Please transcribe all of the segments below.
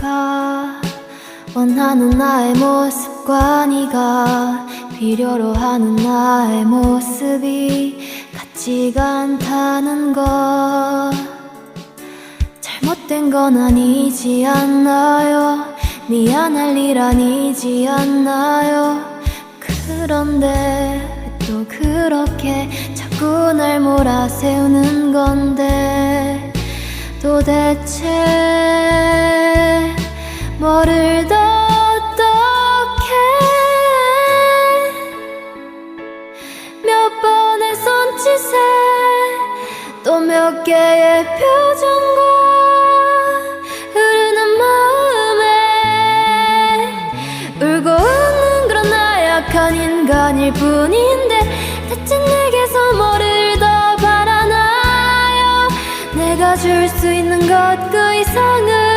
않을까? 원하는 나의 모습과 네가 필요로 하는 나의 모습이 같지가 않다는 것. 잘못된 건 아니지 않나요? 미안할 일 아니지 않나요? 그런데 왜또 그렇게 자꾸 날 몰아세우는 건데 도대체 뭐를 더 어떻게 몇 번의 손짓에 또 몇 개의 표정과 흐르는 마음에 울고 웃는 그런 나약한 인간일 뿐인데 대체 내게서 뭐를 더 바라나요? 내가 줄 수 있는 것 그 이상을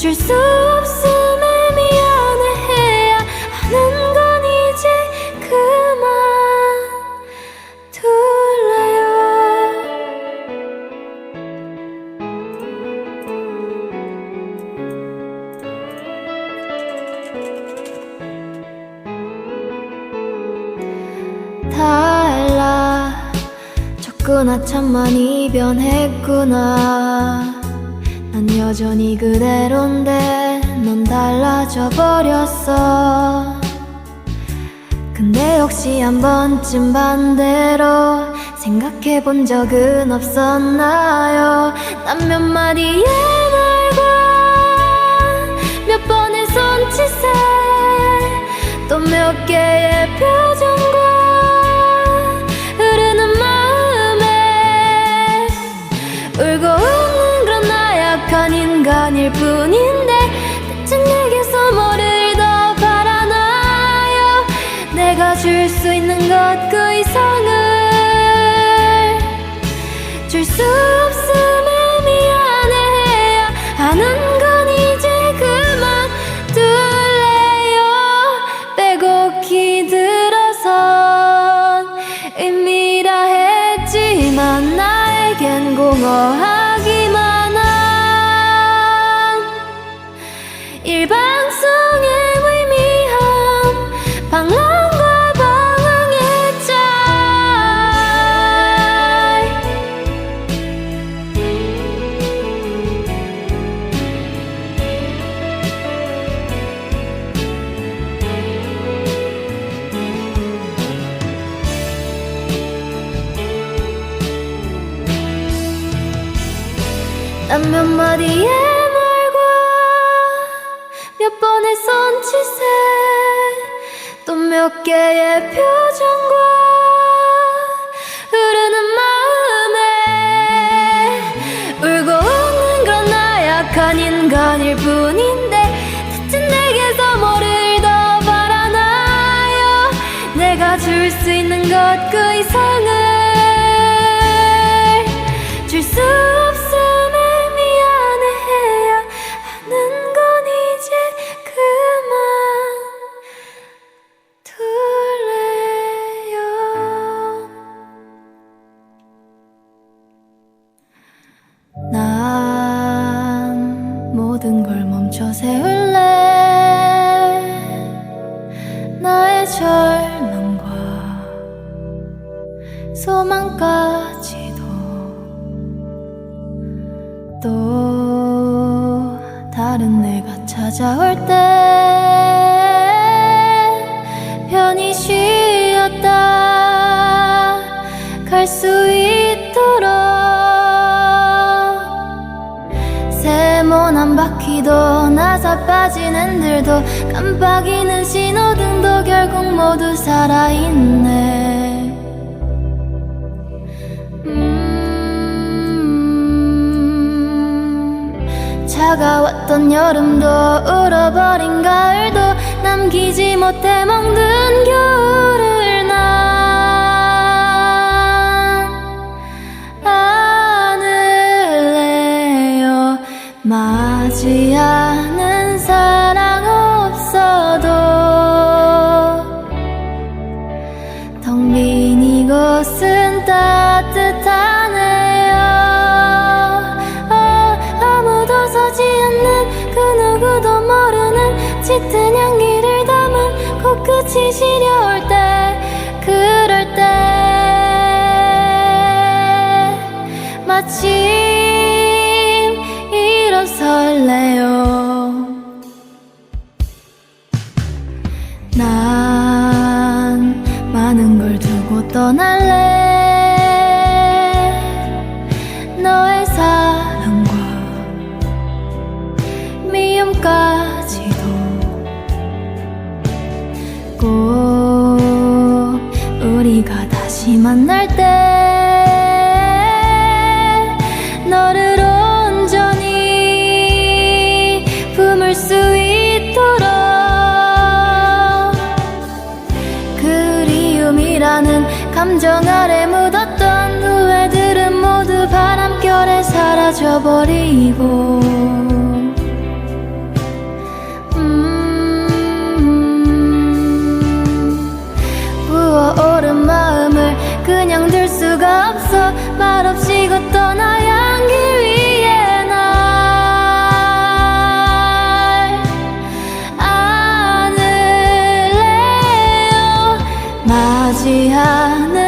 줄 수 없음에 미안해해야 하는 건 이제 그만. 둘래요. 달라. 졌구나 참 많이 변했구나. 난 여전히 그대로인데 넌 달라져 버렸어. 근데 혹시 한 번쯤 반대로 생각해 본 적은 없었나요? 난 몇 마디의 말과 몇 번의 손짓에 또 몇 개의 표 몇 마디의 말과 몇 번의 손짓에 또 몇 개의 표정과 울어버린 가을도 남기지 못해 멍든 겨울을 끝이 시려울 때 그럴 때. 마침 이런 설레요. 난 많은 걸 두고 떠날 버리고. 음, 부어오른 마음을 그냥 들 수가 없어. 말없이 걷던 하얀 길 위에 날 안을래요. 맞이하는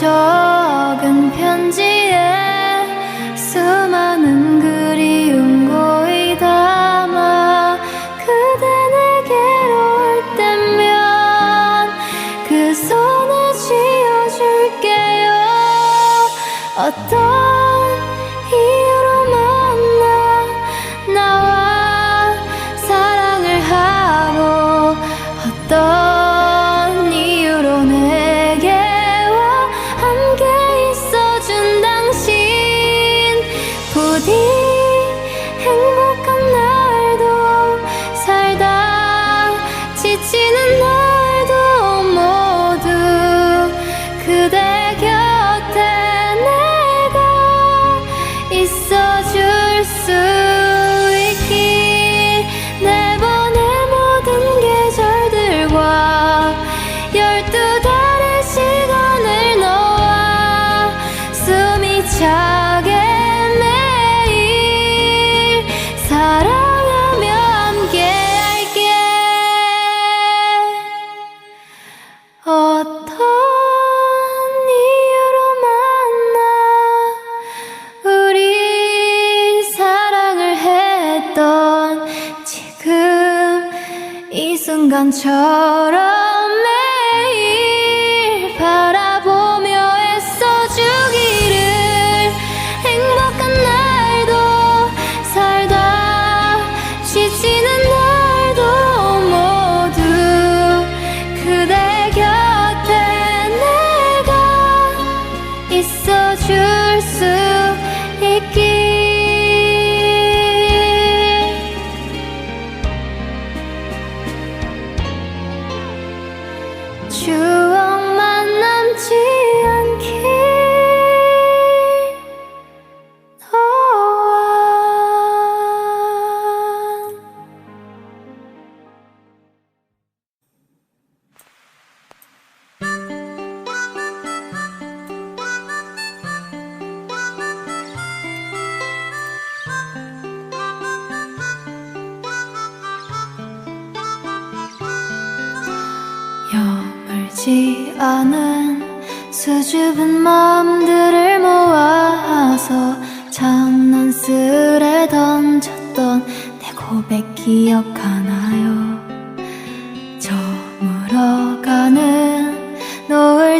show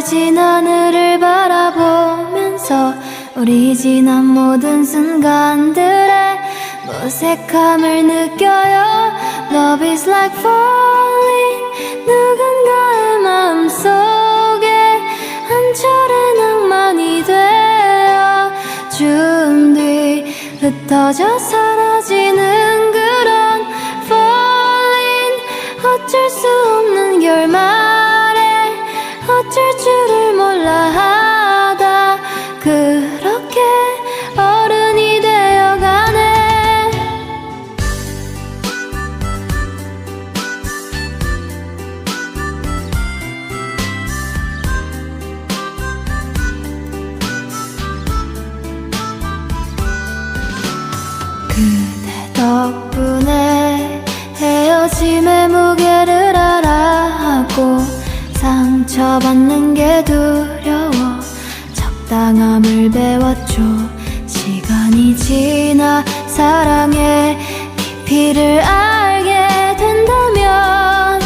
노을 진 하늘을 바라보면서 우리 지난 모든 순간들의 무색함을 느껴요. Love is like falling 누군가의 마음속에 한 철의 낭만이 되어 준 뒤 흩어져 사라지는 그런 falling 어쩔 수 없는 결말에 어쩔 줄을 몰라 하다. 그렇게 어른이 되어가네. 그대 덕분에 헤어짐의 무게를 알아 하고 상처받는 게 두려워. 적당함을 배웠죠. 시간이 지나 사랑의 깊이를 알게 된다면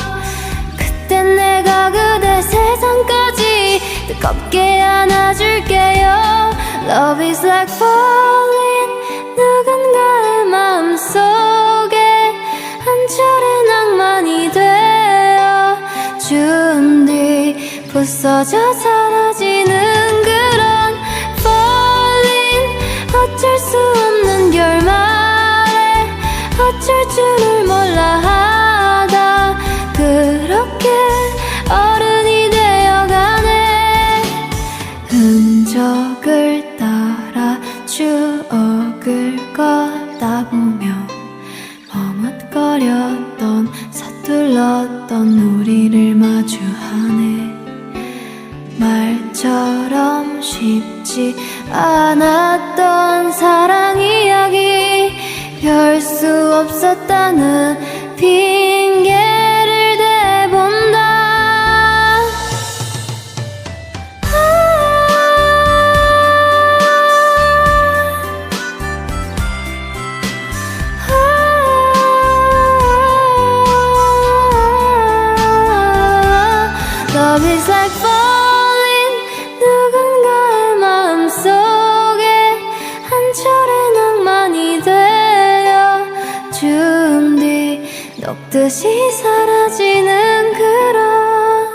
그땐 내가 그대 세상까지 뜨겁게 안아줄게요. Love is like falling 뒤 부서져 사라지는 그런 falling. 어쩔 수 없는 결말에 어쩔 줄을 몰라 하다. 그렇게 어른이 되어가네. 흔적을 사라지는 그런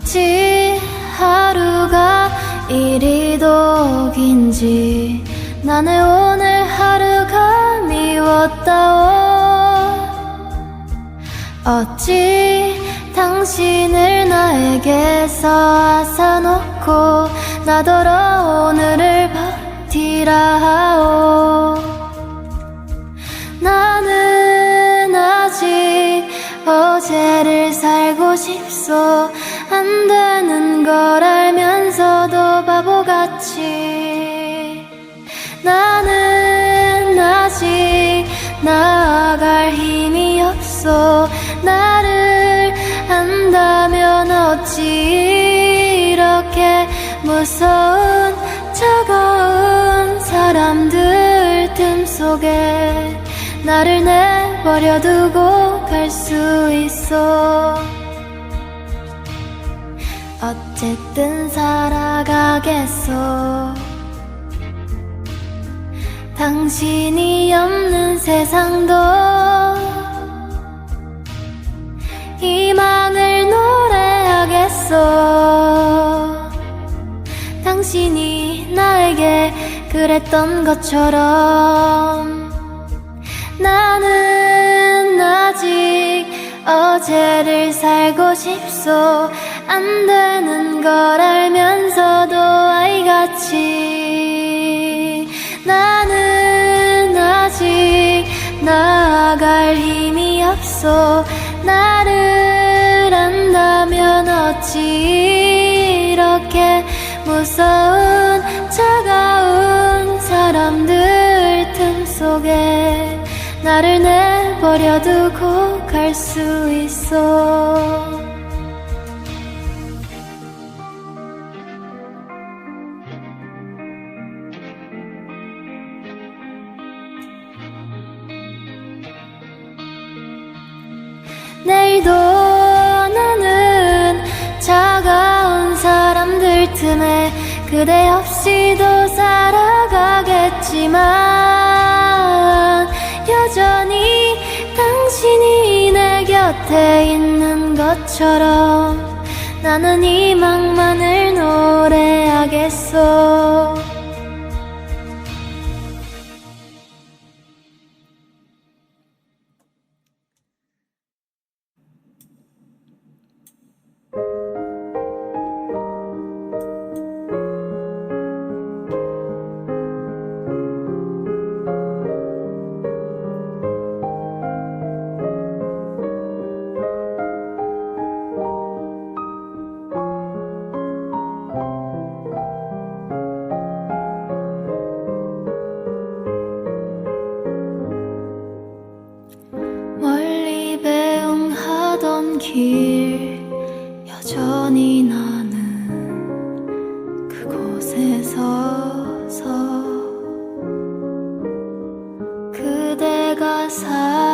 어찌 하루가 이리도 긴지 나는 오늘 하루가 미웠다오. 어찌 당신을 나에게서 앗아놓고 나더러 오늘을 버티라 하오. 나는 아직 어제를 살고 싶소. 안 되는 걸 알면서도 바보같이. 나는 아직 나아갈 힘이 없어 속에 나를 내버려 두고 갈 수 있어. 어쨌든 살아가겠어. 당신이 없는 세상도 희망을 노래하겠어. 당신이 나에게 그랬던 것처럼 나는 아직 어제를 살고 싶소. 안 되는 걸 알면서도 아이같이 나는 아직 나아갈 힘이 없어 나를 안다면 어찌 이렇게 무서운 틈 속에 나를 내버려 두고 갈 수 있어. 내일도 나는 차가운 사람들 틈에 그대 없이도 살아가겠지만 여전히 당신이 내 곁에 있는 것처럼 나는 희망만을 노래하겠어 그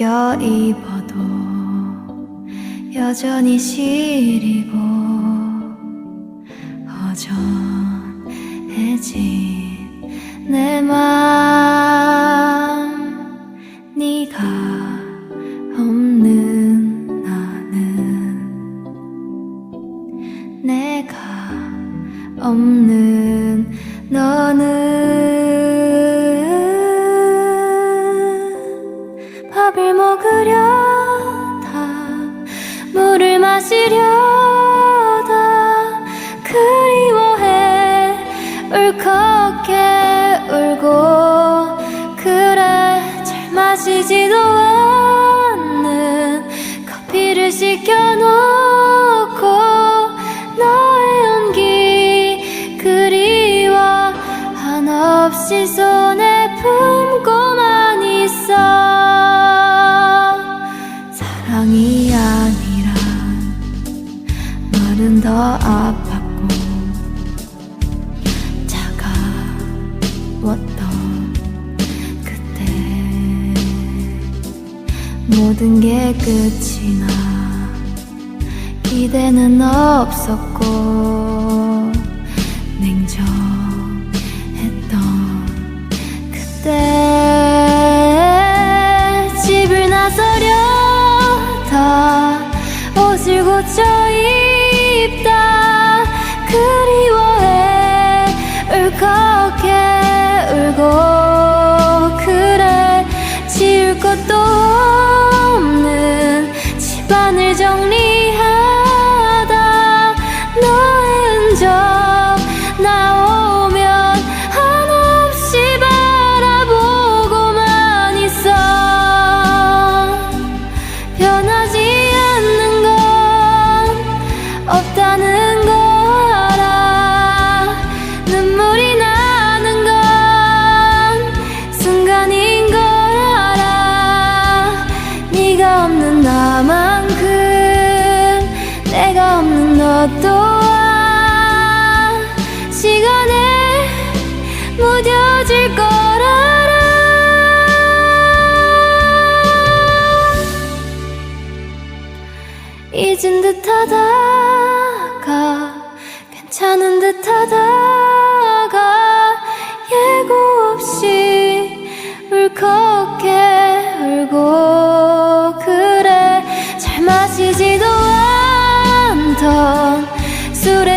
새겨 입어도 여전히 시리고 허전해진 내맘 끝이나 기대는 없었고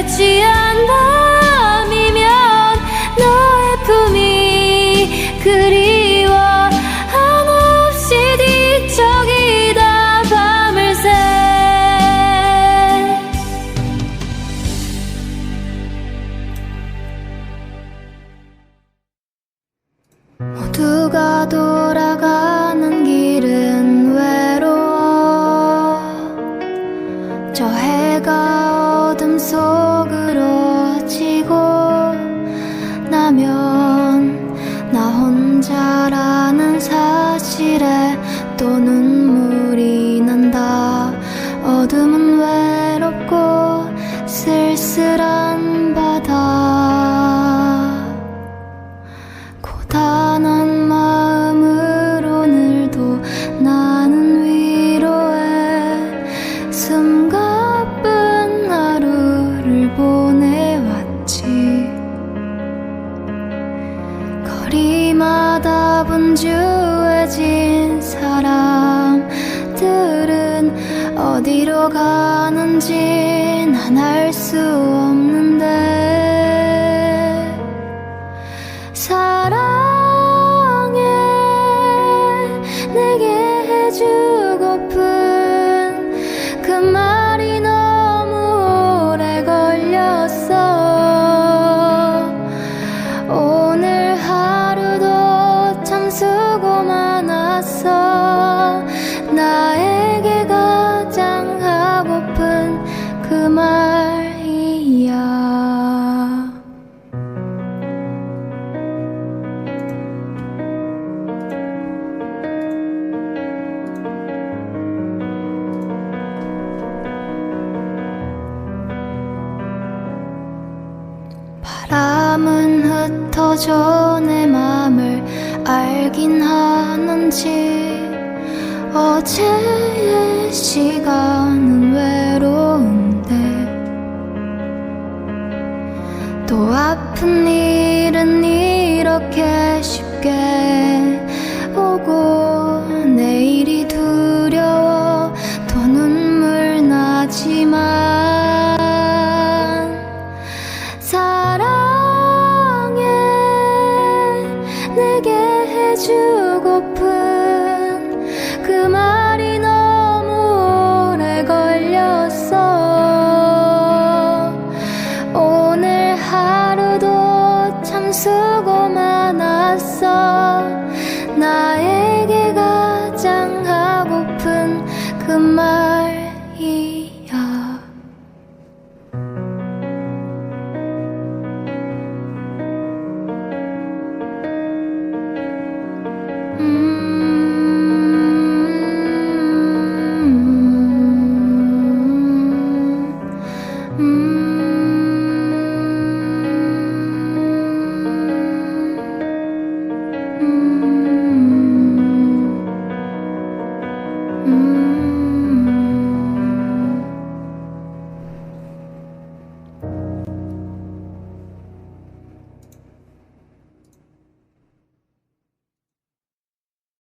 that you 그저 내 맘을 알긴 하는지 어제의 시간은 외로운데 또 아픈 일은 이렇게